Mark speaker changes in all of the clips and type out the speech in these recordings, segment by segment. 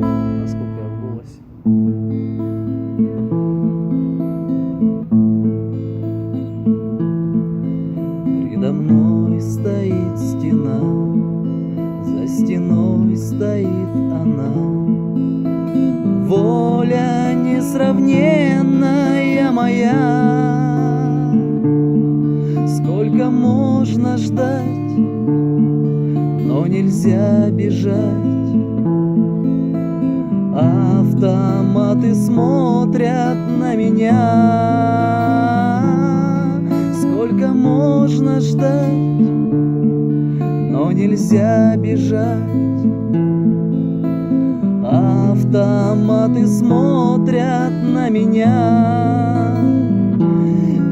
Speaker 1: насколько я в голосе. Предо мной стоит стена, за стеной стоит она. Воля несравненная моя, Сколько можно ждать, но нельзя бежать. Автоматы смотрят на меня. Сколько можно ждать, но нельзя бежать. Автоматы смотрят на меня.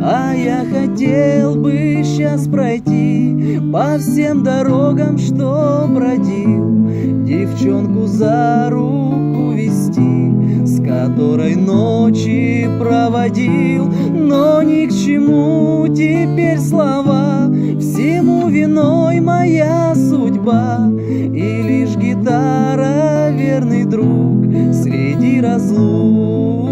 Speaker 1: А я хотел бы сейчас пройти по всем дорогам, что бродил, девчонку за руку которой ночи проводил, но ни к чему теперь слова, всему виной моя судьба, и лишь гитара верный друг среди разлук,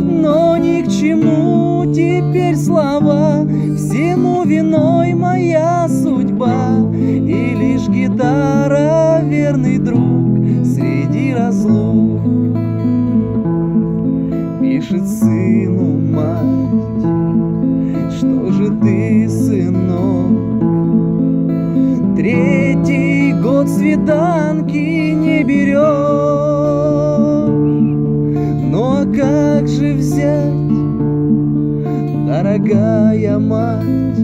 Speaker 1: но ни к чему теперь слова, всему виной моя судьба, и лишь гитара верный друг Пишет сыну мать, что же ты, сынок, Третий год свиданки не берешь. Ну а как же взять, дорогая мать?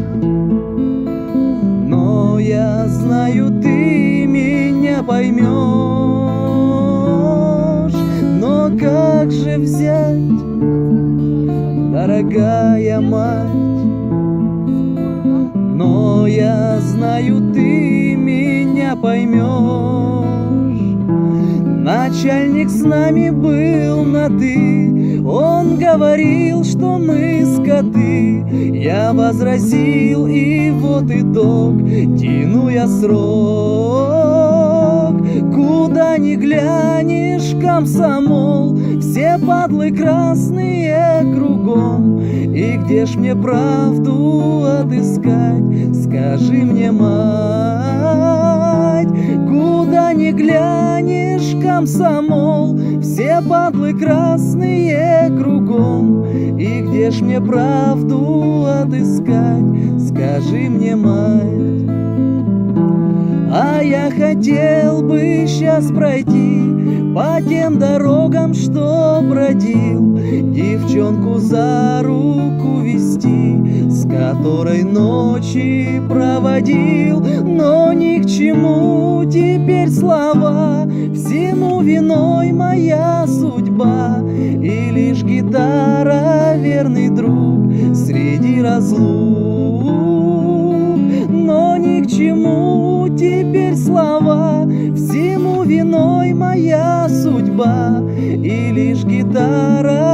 Speaker 1: Но я знаю, ты меня поймешь. Как же взять, дорогая мать но я знаю, ты меня поймешь. Начальник с нами был на «ты», Он говорил, что мы скоты. Я возразил, и вот итог, Тяну я срок. Куда ни глянешь, комсомол, Все падлы красные кругом. И где ж мне правду отыскать? Скажи мне, мать, куда ни глянешь, комсомол, все падлы красные кругом. И где ж мне правду отыскать? Скажи мне, мать. А я хотел бы сейчас пройти по тем дорогам, что бродил, девчонку за руку вести, с которой ночи проводил, но ни к чему теперь слова, всему виной моя судьба, и лишь гитара верный друг среди разлук, теперь слова, всему виной моя судьба, и лишь гитара